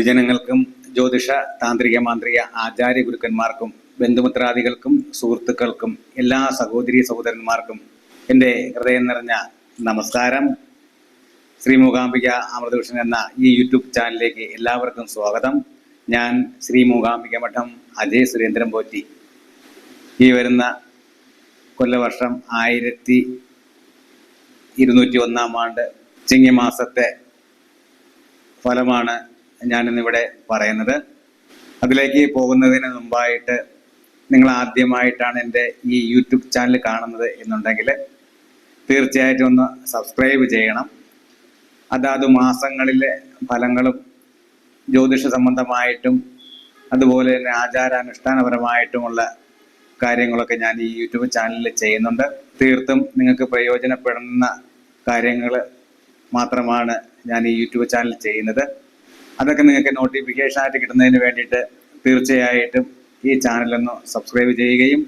പൊതുജനങ്ങൾക്കും ജ്യോതിഷ താന്ത്രിക മാന്ത്രിക ആചാര്യ ഗുരുക്കന്മാർക്കും ബന്ധുമിത്രാദികൾക്കും സുഹൃത്തുക്കൾക്കും എല്ലാ സഹോദരി സഹോദരന്മാർക്കും എന്റെ ഹൃദയം നിറഞ്ഞ നമസ്കാരം. ശ്രീ മൂകാംബിക അമൃതകൃഷ്ണൻ എന്ന ഈ യൂട്യൂബ് ചാനലിലേക്ക് എല്ലാവർക്കും സ്വാഗതം. ഞാൻ ശ്രീ മൂകാംബിക മഠം അജയ് സുരേന്ദ്രൻ പോറ്റി. ഈ വരുന്ന കൊല്ലവർഷം ആയിരത്തി ഇരുന്നൂറ്റി ഒന്നാം ആണ്ട് ചിങ്ങമാസത്തെ ഫലമാണ് ഞാനിന്നിവിടെ പറയുന്നത്. അതിലേക്ക് പോകുന്നതിന് മുമ്പായിട്ട് നിങ്ങൾ ആദ്യമായിട്ടാണ് എന്റെ ഈ യൂട്യൂബ് ചാനൽ കാണുന്നത് എന്നുണ്ടെങ്കിൽ തീർച്ചയായിട്ടും ഒന്ന് സബ്സ്ക്രൈബ് ചെയ്യണം. അതാത് മാസങ്ങളിലെ ഫലങ്ങളും ജ്യോതിഷ സംബന്ധമായിട്ടും അതുപോലെ തന്നെ ആചാരാനുഷ്ഠാനപരമായിട്ടുമുള്ള കാര്യങ്ങളൊക്കെ ഞാൻ ഈ യൂട്യൂബ് ചാനലിൽ ചെയ്യുന്നുണ്ട്. തീർത്തും നിങ്ങൾക്ക് പ്രയോജനപ്പെടുന്ന കാര്യങ്ങൾ മാത്രമാണ് ഞാൻ ഈ യൂട്യൂബ് ചാനൽ ചെയ്യുന്നത്. അതൊക്കെ നിങ്ങൾക്ക് നോട്ടിഫിക്കേഷൻ ആയിട്ട് കിട്ടുന്നതിന് വേണ്ടിയിട്ട് തീർച്ചയായിട്ടും ഈ ചാനലൊന്ന് സബ്സ്ക്രൈബ് ചെയ്യുകയും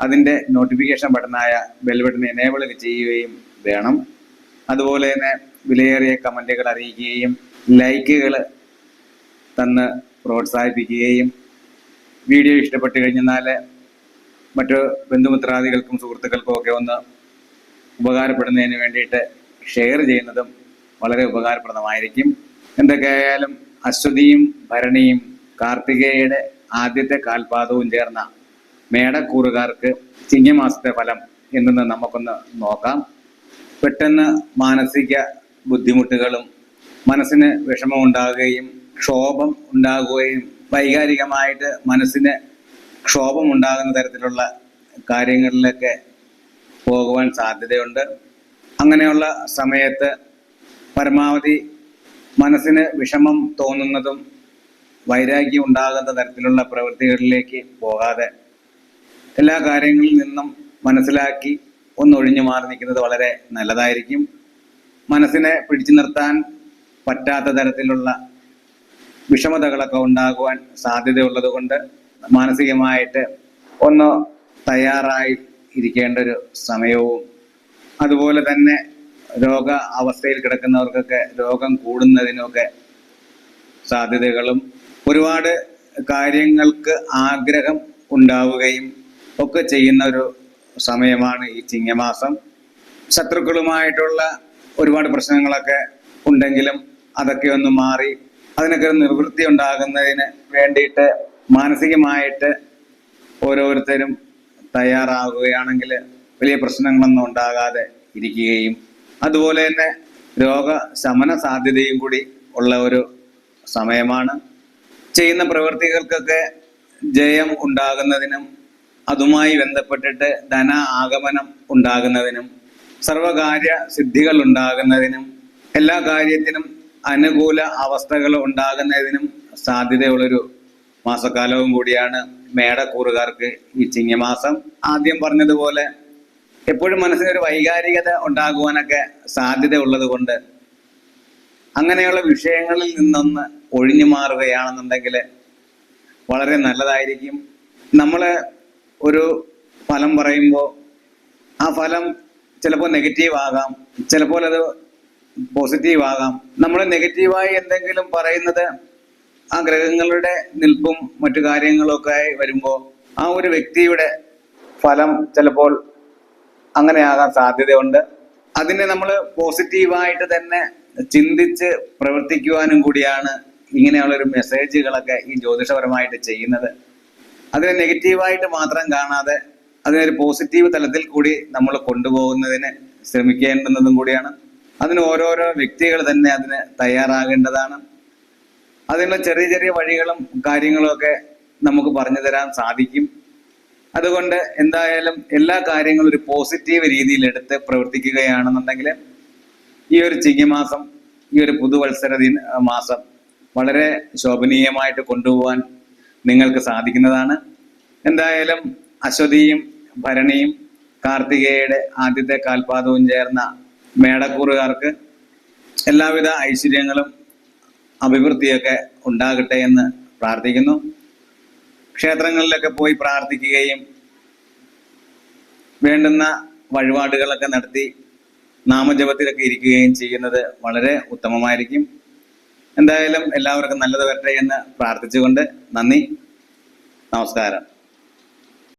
അതിന്റെ നോട്ടിഫിക്കേഷൻ ബട്ടണായ ബെൽ ബട്ടൺ എനേബിൾ ചെയ്യുകയും വേണം. അതുപോലെ തന്നെ വിലയേറിയ കമന്റുകൾ അറിയിക്കുകയും ലൈക്കുകൾ തന്ന് പ്രോത്സാഹിപ്പിക്കുകയും വീഡിയോ ഇഷ്ടപ്പെട്ട് കഴിഞ്ഞാൽ മറ്റു ബന്ധുമിത്രാദികൾക്കും സുഹൃത്തുക്കൾക്കും ഒക്കെ ഒന്ന് ഉപകാരപ്പെടുന്നതിന് വേണ്ടിയിട്ട് ഷെയർ ചെയ്യുന്നതും വളരെ ഉപകാരപ്രദമായിരിക്കും. എന്തൊക്കെയായാലും അശ്വതിയും ഭരണിയും കാർത്തികേയയുടെ ആദ്യത്തെ കാൽപാദവും ചേർന്ന മേടക്കൂറുകാർക്ക് ചിങ്ങമാസത്തെ ഫലം എന്തെന്ന് നമുക്കൊന്ന് നോക്കാം. പെട്ടെന്ന് മാനസിക ബുദ്ധിമുട്ടുകളും മനസ്സിന് വിഷമം ഉണ്ടാകുകയും ക്ഷോഭം ഉണ്ടാകുകയും വൈകാരികമായിട്ട് മനസ്സിന് ക്ഷോഭം ഉണ്ടാകുന്ന തരത്തിലുള്ള കാര്യങ്ങളിലൊക്കെ പോകുവാൻ സാധ്യതയുണ്ട്. അങ്ങനെയുള്ള സമയത്ത് പരമാവധി മനസ്സിന് വിഷമം തോന്നുന്നതും വൈരാഗ്യം ഉണ്ടാകുന്ന തരത്തിലുള്ള പ്രവൃത്തികളിലേക്ക് പോകാതെ എല്ലാ കാര്യങ്ങളിൽ നിന്നും മനസ്സിലാക്കി ഒന്നൊഴിഞ്ഞു മാറി നിൽക്കുന്നത് വളരെ നല്ലതായിരിക്കും. മനസ്സിനെ പിടിച്ചു നിർത്താൻ പറ്റാത്ത തരത്തിലുള്ള വിഷമതകളൊക്കെ ഉണ്ടാകുവാൻ സാധ്യതയുള്ളത് കൊണ്ട് മാനസികമായിട്ട് ഒന്ന് തയ്യാറായി ഇരിക്കേണ്ട ഒരു സമയവും അതുപോലെ തന്നെ രോഗ അവസ്ഥയിൽ കിടക്കുന്നവർക്കൊക്കെ രോഗം കൂടുന്നതിനൊക്കെ സാധ്യതകളും ഒരുപാട് കാര്യങ്ങൾക്ക് ആഗ്രഹം ഉണ്ടാവുകയും ഒക്കെ ചെയ്യുന്ന ഒരു സമയമാണ് ഈ ചിങ്ങമാസം. ശത്രുക്കളുമായിട്ടുള്ള ഒരുപാട് പ്രശ്നങ്ങളൊക്കെ ഉണ്ടെങ്കിലും അതൊക്കെ ഒന്ന് മാറി അതിനൊക്കെ ഒരു നിവൃത്തി ഉണ്ടാകുന്നതിന് വേണ്ടിയിട്ട് മാനസികമായിട്ട് ഓരോരുത്തരും തയ്യാറാകുകയാണെങ്കിൽ വലിയ പ്രശ്നങ്ങളൊന്നും ഉണ്ടാകാതെ ഇരിക്കുകയും അതുപോലെ തന്നെ രോഗശമന സാധ്യതയും കൂടി ഉള്ള ഒരു സമയമാണ്. ചെയ്യുന്ന പ്രവൃത്തികൾക്കൊക്കെ ജയം ഉണ്ടാകുന്നതിനും അതുമായി ബന്ധപ്പെട്ടിട്ട് ധന ആഗമനം ഉണ്ടാകുന്നതിനും സർവകാര്യ സിദ്ധികൾ ഉണ്ടാകുന്നതിനും എല്ലാ കാര്യത്തിനും അനുകൂല അവസ്ഥകൾ ഉണ്ടാകുന്നതിനും സാധ്യതയുള്ളൊരു മാസക്കാലവും കൂടിയാണ് മേടക്കൂറുകാർക്ക് ഈ ചിങ്ങമാസം. ആദ്യം പറഞ്ഞതുപോലെ എപ്പോഴും മനസ്സിനൊരു വൈകാരികത ഉണ്ടാകുവാനൊക്കെ സാധ്യത ഉള്ളത് കൊണ്ട് അങ്ങനെയുള്ള വിഷയങ്ങളിൽ നിന്നൊന്ന് ഒഴിഞ്ഞു മാറുകയാണെന്നുണ്ടെങ്കിൽ വളരെ നല്ലതായിരിക്കും. നമ്മൾ ഒരു ഫലം പറയുമ്പോൾ ആ ഫലം ചിലപ്പോൾ നെഗറ്റീവ് ആകാം ചിലപ്പോൾ അത് പോസിറ്റീവ് ആകാം. നമ്മൾ നെഗറ്റീവായി എന്തെങ്കിലും പറയുന്നത് ആ ഗ്രഹങ്ങളുടെ നിൽപ്പും മറ്റു കാര്യങ്ങളൊക്കെ ആയി വരുമ്പോൾ ആ ഒരു വ്യക്തിയുടെ ഫലം ചിലപ്പോൾ അങ്ങനെ ആകാൻ സാധ്യതയുണ്ട്. അതിനെ നമ്മൾ പോസിറ്റീവായിട്ട് തന്നെ ചിന്തിച്ച് പ്രവർത്തിക്കുവാനും കൂടിയാണ് ഇങ്ങനെയുള്ളൊരു മെസ്സേജുകളൊക്കെ ഈ ജ്യോതിഷപരമായിട്ട് ചെയ്യുന്നത്. അതിനെ നെഗറ്റീവായിട്ട് മാത്രം കാണാതെ അതിനൊരു പോസിറ്റീവ് തലത്തിൽ കൂടി നമ്മൾ കൊണ്ടുപോകുന്നതിന് ശ്രമിക്കേണ്ടുന്നതും കൂടിയാണ്. അതിന് ഓരോരോ വ്യക്തികൾ തന്നെ അതിന് തയ്യാറാകേണ്ടതാണ്. അതിനുള്ള ചെറിയ ചെറിയ വഴികളും കാര്യങ്ങളും ഒക്കെ നമുക്ക് പറഞ്ഞു തരാൻ സാധിക്കും. അതുകൊണ്ട് എന്തായാലും എല്ലാ കാര്യങ്ങളും ഒരു പോസിറ്റീവ് രീതിയിൽ എടുത്ത് പ്രവർത്തിക്കുകയാണെന്നുണ്ടെങ്കിൽ ഈ ഒരു ചിങ്ങമാസം ഈ ഒരു പുതുവത്സര ദിന മാസം വളരെ ശോഭനീയമായിട്ട് കൊണ്ടുപോകാൻ നിങ്ങൾക്ക് സാധിക്കുന്നതാണ്. എന്തായാലും അശ്വതിയും ഭരണിയും കാർത്തികയുടെ ആദ്യത്തെ കാൽപാദവും ചേർന്ന മേടക്കൂറുകാർക്ക് എല്ലാവിധ ഐശ്വര്യങ്ങളും അഭിവൃദ്ധിയൊക്കെ ഉണ്ടാകട്ടെ എന്ന് പ്രാർത്ഥിക്കുന്നു. ക്ഷേത്രങ്ങളിലൊക്കെ പോയി പ്രാർത്ഥിക്കുകയും വേണ്ടുന്ന വഴിപാടുകളൊക്കെ നടത്തി നാമജപത്തിലൊക്കെ ഇരിക്കുകയും ചെയ്യുന്നത് വളരെ ഉത്തമമായിരിക്കും. എന്തായാലും എല്ലാവർക്കും നല്ലത് വരട്ടെ എന്ന് പ്രാർത്ഥിച്ചുകൊണ്ട് നന്ദി. നമസ്കാരം.